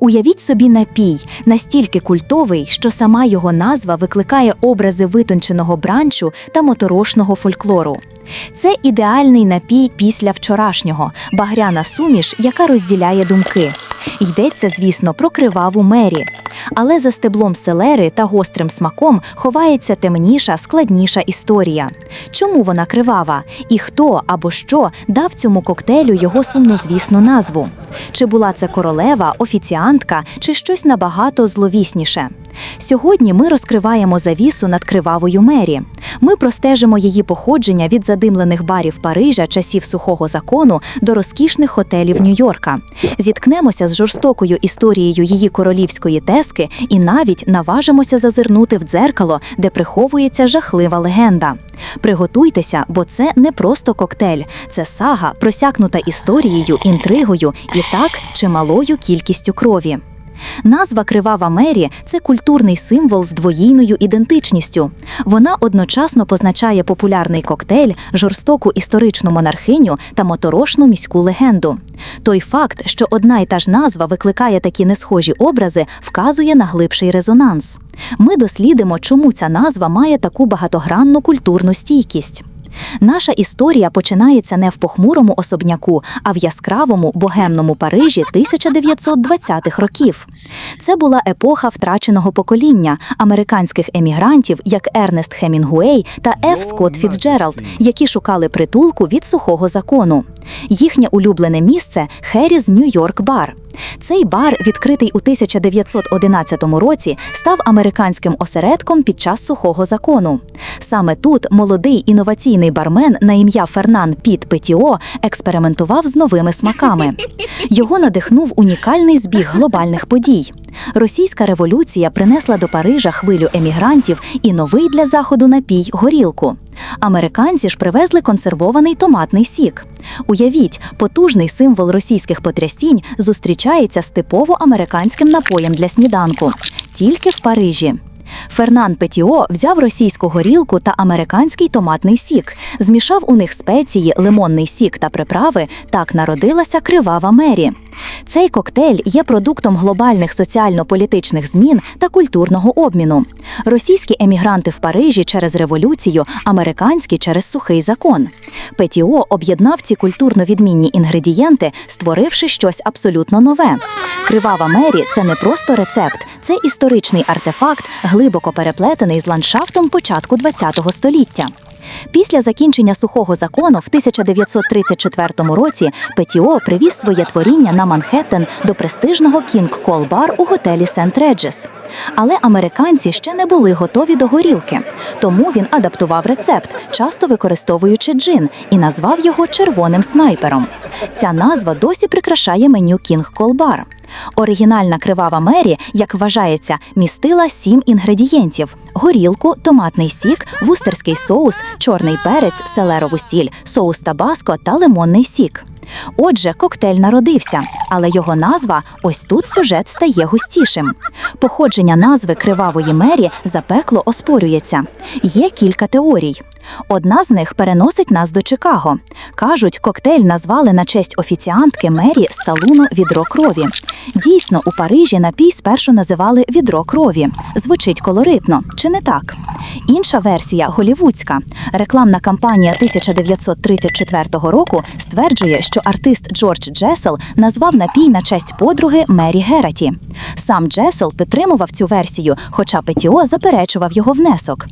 Уявіть собі напій, настільки культовий, що сама його назва викликає образи витонченого бранчу та моторошного фольклору. Це ідеальний напій після вчорашнього, багряна суміш, яка розділяє думки. Йдеться, звісно, про криваву мері. Але за стеблом селери та гострим смаком ховається темніша, складніша історія. Чому вона кривава? І хто або що дав цьому коктейлю його сумнозвісну назву? Чи була це королева, офіціантка, чи щось набагато зловісніше? Сьогодні ми розкриваємо завісу над кривавою мері. Ми простежимо її походження від задимлених барів Парижа часів сухого закону до розкішних готелів Нью-Йорка. Зіткнемося з жорстокою історією її королівської тески і навіть наважимося зазирнути в дзеркало, де приховується жахлива легенда. Приготуйтеся, бо це не просто коктейль, це сага, просякнута історією, інтригою і так чималою кількістю крові. Назва Кривава Мері це культурний символ з двоїйною ідентичністю. Вона одночасно позначає популярний коктейль, жорстоку історичну монархиню та моторошну міську легенду. Той факт, що одна й та ж назва викликає такі несхожі образи, вказує на глибший резонанс. Ми дослідимо, чому ця назва має таку багатогранну культурну стійкість. Наша історія починається не в похмурому особняку, а в яскравому богемному Парижі 1920-х років. Це була епоха втраченого покоління американських емігрантів, як Ернест Хемінгуей та Ф. Скотт Фіцджеральд, які шукали притулку від сухого закону. Їхнє улюблене місце Херіс Нью-Йорк Бар. Цей бар, відкритий у 1911 році, став американським осередком під час сухого закону. Саме тут молодий інноваційний бармен на ім'я Фернан Піт Петіо експериментував з новими смаками. Його надихнув унікальний збіг глобальних подій. Російська революція принесла до Парижа хвилю емігрантів і новий для заходу напій горілку. Американці ж привезли консервований томатний сік. Уявіть, потужний символ російських потрястінь зустрічається з типово американським напоєм для сніданку тільки в Парижі. Фернан Петіо взяв російську горілку та американський томатний сік, змішав у них спеції, лимонний сік та приправи. Так народилася кривава мері. Цей коктейль є продуктом глобальних соціально-політичних змін та культурного обміну. Російські емігранти в Парижі через революцію, американські через сухий закон. Петіо об'єднав ці культурно відмінні інгредієнти, створивши щось абсолютно нове. Кривава мері це не просто рецепт, це історичний артефакт, глибоко переплетений з ландшафтом початку ХХ століття. Після закінчення сухого закону в 1934 році Петіо привіз своє творіння на Манхеттен до престижного Кінг Кол Бар у готелі Сент Реджес. Але американці ще не були готові до горілки, тому він адаптував рецепт, часто використовуючи джин, і назвав його червоним снайпером. Ця назва досі прикрашає меню Кінг Кол Бар. Оригінальна кривава мері, як вважається, містила сім інгредієнтів: горілку, томатний сік, вустерський соус, чорний перець, селерову сіль, соус табаско та лимонний сік. Отже, коктейль народився, але його назва ось тут сюжет стає густішим. Походження назви кривавої мері запекло оспорюється. Є кілька теорій. Одна з них переносить нас до Чикаго. Кажуть, коктейль назвали на честь офіціантки мері з салуну відро крові. Дійсно, у Парижі напій спершу називали відро крові. Звучить колоритно, чи не так? Інша версія голівудська. Рекламна кампанія 1934 року стверджує, що артист Джордж Джесел назвав напій на честь подруги Мері Гераті. Сам Джесел підтримував цю версію, хоча Петіо заперечував його внесок.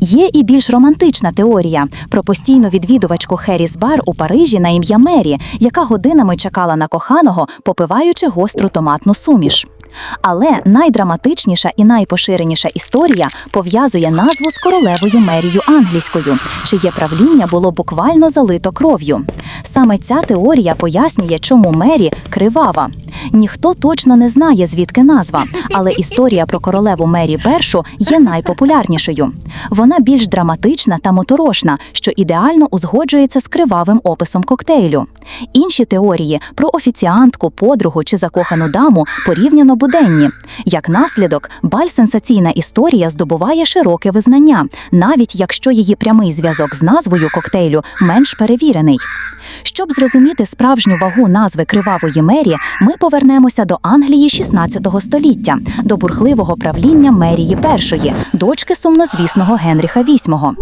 Є і більш романтична теорія про постійну відвідувачку Херіс Бар у Парижі на ім'я Мері, яка годинами чекала на коханого, попиваючи гостру томатну суміш. Але найдраматичніша і найпоширеніша історія пов'язує назву з королевою Мерією англійською, чиє правління було буквально залито кров'ю. Саме ця теорія пояснює, чому Мері кривава. Ніхто точно не знає, звідки назва, але історія про королеву Мері І є найпопулярнішою. Вона більш драматична та моторошна, що ідеально узгоджується з кривавим описом коктейлю. Інші теорії про офіціантку, подругу чи закохану даму порівняно буденні. Як наслідок, баль-сенсаційна історія здобуває широке визнання, навіть якщо її прямий зв'язок з назвою коктейлю менш перевірений. Щоб зрозуміти справжню вагу назви кривавої мері, ми повинні повернемося до Англії 16 століття, до бурхливого правління Мерії І, дочки сумнозвісного Генріха VIII.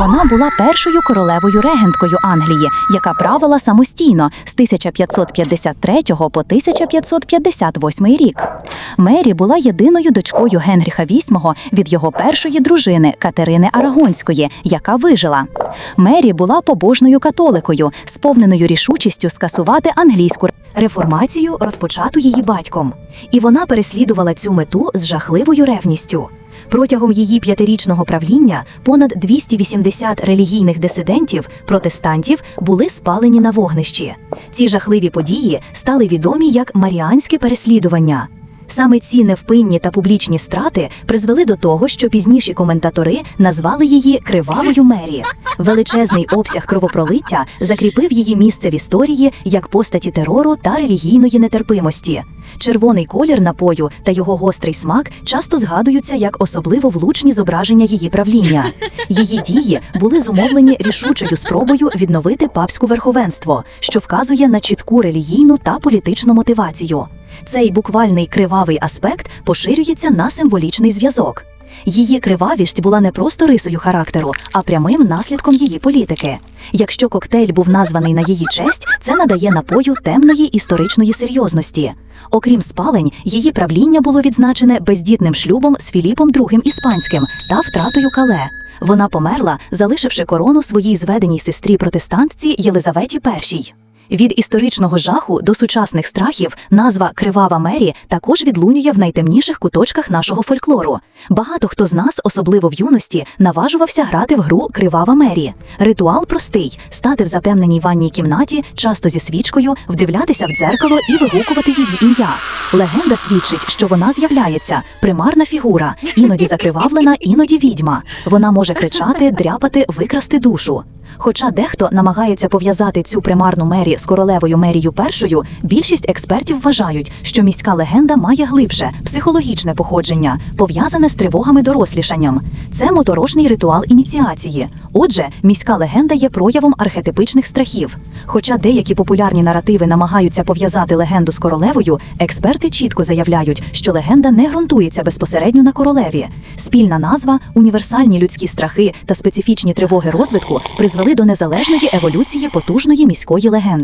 Вона була першою королевою регенткою Англії, яка правила самостійно з 1553 по 1558 рік. Мері була єдиною дочкою Генріха VIII від його першої дружини Катерини Арагонської, яка вижила. Мері була побожною католикою, сповненою рішучістю скасувати англійську реформацію, розпочату її батьком. І вона переслідувала цю мету з жахливою ревністю. Протягом її п'ятирічного правління понад 280 релігійних дисидентів, протестантів, були спалені на вогнищі. Ці жахливі події стали відомі як маріанське переслідування. Саме ці невпинні та публічні страти призвели до того, що пізніші коментатори назвали її кривавою Мері. Величезний обсяг кровопролиття закріпив її місце в історії як постаті терору та релігійної нетерпимості. Червоний колір напою та його гострий смак часто згадуються як особливо влучні зображення її правління. Її дії були зумовлені рішучою спробою відновити папську верховенство, що вказує на чітку релігійну та політичну мотивацію. Цей буквальний кривавий аспект поширюється на символічний зв'язок. Її кривавість була не просто рисою характеру, а прямим наслідком її політики. Якщо коктейль був названий на її честь, це надає напою темної історичної серйозності. Окрім спалень, її правління було відзначене бездітним шлюбом з Філіпом II Іспанським та втратою Кале. Вона померла, залишивши корону своїй зведеній сестрі протестантці Єлизаветі І. Від історичного жаху до сучасних страхів назва Кривава Мері також відлунює в найтемніших куточках нашого фольклору. Багато хто з нас, особливо в юності, наважувався грати в гру Кривава Мері. Ритуал простий: стати в затемненій ванній кімнаті, часто зі свічкою, вдивлятися в дзеркало і вигукувати її ім'я. Легенда свідчить, що вона з'являється примарна фігура, іноді закривавлена, іноді відьма. Вона може кричати, дряпати, викрасти душу. Хоча дехто намагається пов'язати цю примарну мері з королевою Мерію першою, більшість експертів вважають, що міська легенда має глибше психологічне походження, пов'язане з тривогами дорослішанням. Це моторошний ритуал ініціації. Отже, міська легенда є проявом архетипичних страхів. Хоча деякі популярні наративи намагаються пов'язати легенду з королевою, експерти чітко заявляють, що легенда не ґрунтується безпосередньо на королеві. Спільна назва, універсальні людські страхи та специфічні тривоги розвитку призвели до незалежної еволюції потужної міської легенди.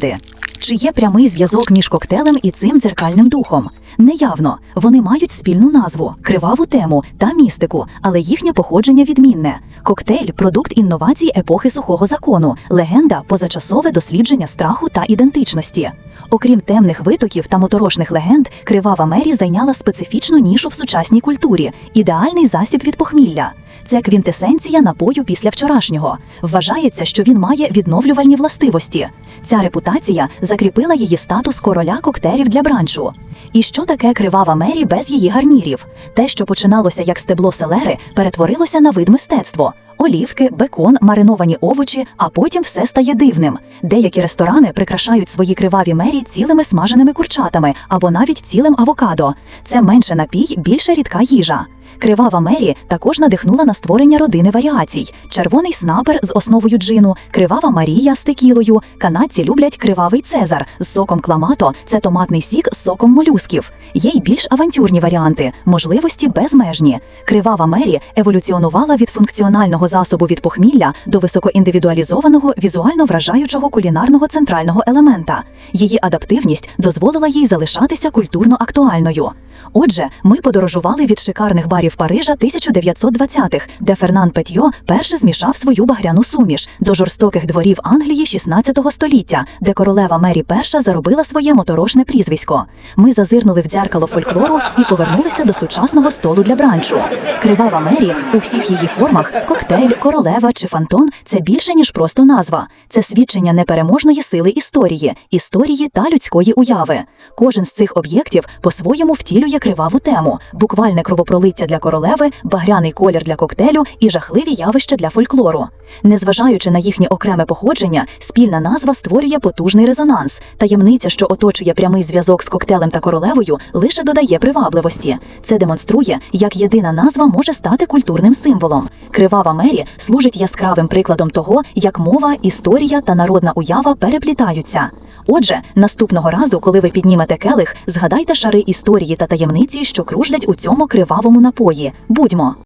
Чи є прямий зв'язок між коктейлем і цим дзеркальним духом? Неявно. Вони мають спільну назву, криваву тему та містику, але їхнє походження відмінне. Коктейль продукт інновацій епохи сухого закону, легенда позачасове дослідження страху та ідентичності. Окрім темних витоків та моторошних легенд, кривава Мері зайняла специфічну нішу в сучасній культурі, ідеальний засіб від похмілля. Це квінтесенція напою після вчорашнього. Вважається, що він має відновлювальні властивості. Ця репутація закріпила її статус короля коктейлів для бранчу. І що таке кривава Мері без її гарнірів? Те, що починалося як стебло селери, перетворилося на вид мистецтво. Олівки, бекон, мариновані овочі, а потім все стає дивним. Деякі ресторани прикрашають свої криваві мері цілими смаженими курчатами або навіть цілим авокадо. Це менше напій, більше рідка їжа. Кривава Мері також надихнула на створення родини варіацій: червоний снапер з основою джину, кривава Марія з текілою. Канадці люблять кривавий цезар з соком кламато. Це томатний сік з соком молюсків. Є й більш авантюрні варіанти, можливості безмежні. Кривава Мері еволюціонувала від функціонального засобу від похмілля до високоіндивідуалізованого візуально вражаючого кулінарного центрального елемента. Її адаптивність дозволила їй залишатися культурно актуальною. Отже, ми подорожували від шикарних барів Парижа 1920-х, де Фернан Петьо перше змішав свою багряну суміш, до жорстоких дворів Англії 16 століття, де королева Мері І заробила своє моторошне прізвисько. Ми зазирнули в дзеркало фольклору і повернулися до сучасного столу для бранчу. Кривава Мері у всіх її формах коктейль, королева чи фантон це більше ніж просто назва. Це свідчення непереможної сили історії, історії та людської уяви. Кожен з цих об'єктів по-своєму втілює криваву тему, буквальне кровопролиття для королеви, багряний колір для коктейлю і жахливі явища для фольклору. Незважаючи на їхнє окреме походження, спільна назва створює потужний резонанс. Таємниця, що оточує прямий зв'язок з коктейлем та королевою, лише додає привабливості. Це демонструє, як єдина назва може стати культурним символом. Кривава Мері служить яскравим прикладом того, як мова, історія та народна уява переплітаються. Отже, наступного разу, коли ви піднімете келих, згадайте шари історії та таємниці, що кружлять у цьому кривавому напої. Будьмо!